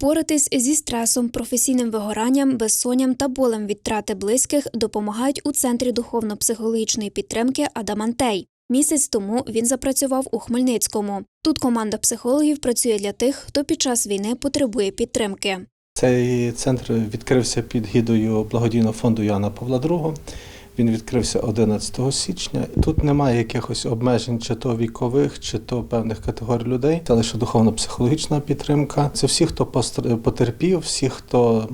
Впоратись зі стресом, професійним вигоранням, безсонням та болем від близьких допомагають у центрі духовно-психологічної підтримки Адамантей. Місяць тому він запрацював у Хмельницькому. Тут команда психологів працює для тих, хто під час війни потребує підтримки. Цей центр відкрився під гідою благодійного фонду Яна Павла II. Він відкрився 11 січня. Тут немає якихось обмежень, чи то вікових, чи то певних категорій людей. Це лише духовно-психологічна підтримка. Це всі, хто потерпів, всі, хто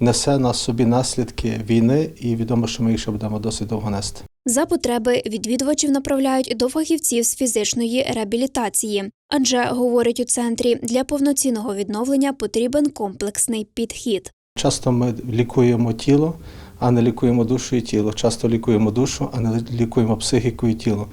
несе на собі наслідки війни, і відомо, що ми їх ще будемо досить довго нести. За потреби відвідувачів направляють до фахівців з фізичної реабілітації, адже говорять у центрі для повноцінного відновлення потрібен комплексний підхід. Часто ми лікуємо тіло, а не лікуємо душу і тіло. Часто лікуємо душу, а не лікуємо психіку і тіло.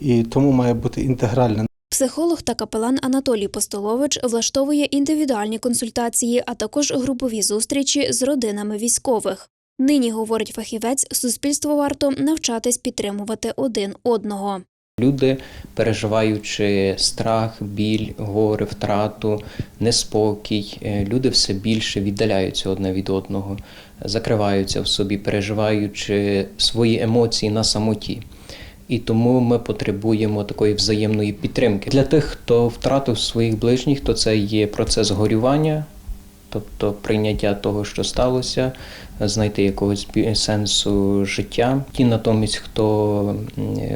І тому має бути інтегральне Психолог та капелан Анатолій Постолович влаштовує індивідуальні консультації, а також групові зустрічі з родинами військових. Нині, говорить фахівець, суспільству варто навчатись підтримувати один одного. Люди, переживаючи страх, біль, горе, втрату, неспокій, е, люди все більше віддаляються одне від одного, закриваються в собі, переживаючи свої емоції на самоті. І тому ми потребуємо такої взаємної підтримки. Для тих, хто втратив своїх ближніх, то це є процес горювання, тобто прийняття того, що сталося, знайти якогось сенсу життя. Ті натомість, хто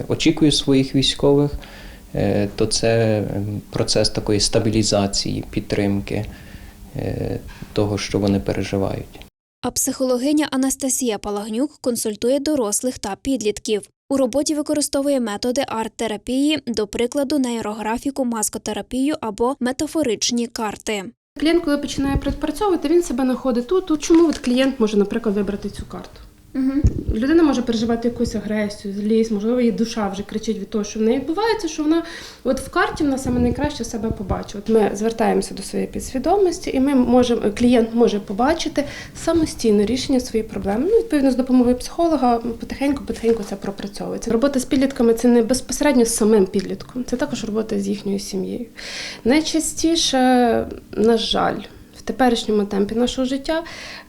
очікує своїх військових, е, то це процес такої стабілізації, підтримки е, того, що вони переживають. А психологиня Анастасія Палагнюк консультує дорослих та підлітків. У роботі використовує методи арт-терапії, до прикладу, нейрографіку, маскотерапію або метафоричні карти. Клієнт, коли починає працювати, він себе знаходить тут. тут. Чому от клієнт може, наприклад, вибрати цю карту? Людина може переживати якусь агресію, злість, можливо, її душа вже кричить від того, що в неї відбувається, що вона от в карті вона саме найкраще себе побачить. От ми звертаємося до своєї підсвідомості, і ми можемо, клієнт може побачити самостійно рішення своєї проблеми. Ну, відповідно, з допомогою психолога потихеньку, потихеньку це пропрацьовується. Робота з підлітками це не безпосередньо з самим підлітком, це також робота з їхньою сім'єю. Найчастіше, на жаль, теперішньому темпі нашого життя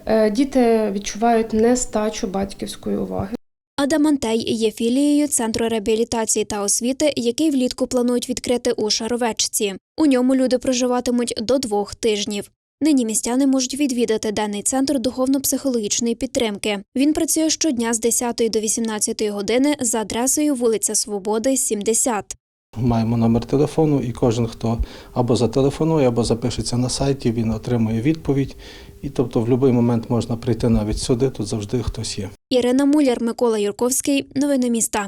е, діти відчувають нестачу батьківської уваги. Адамантей є філією Центру реабілітації та освіти, який влітку планують відкрити у Шаровечці. У ньому люди проживатимуть до двох тижнів. Нині містяни можуть відвідати денний центр духовно-психологічної підтримки. Він працює щодня з 10 до 18 години за адресою вулиця Свободи, 70. Маємо номер телефону, і кожен, хто або зателефонує, або запишеться на сайті, він отримує відповідь. І тобто в будь-який момент можна прийти навіть сюди, тут завжди хтось є. Ірина Муляр, Микола Юрковський. Новини міста.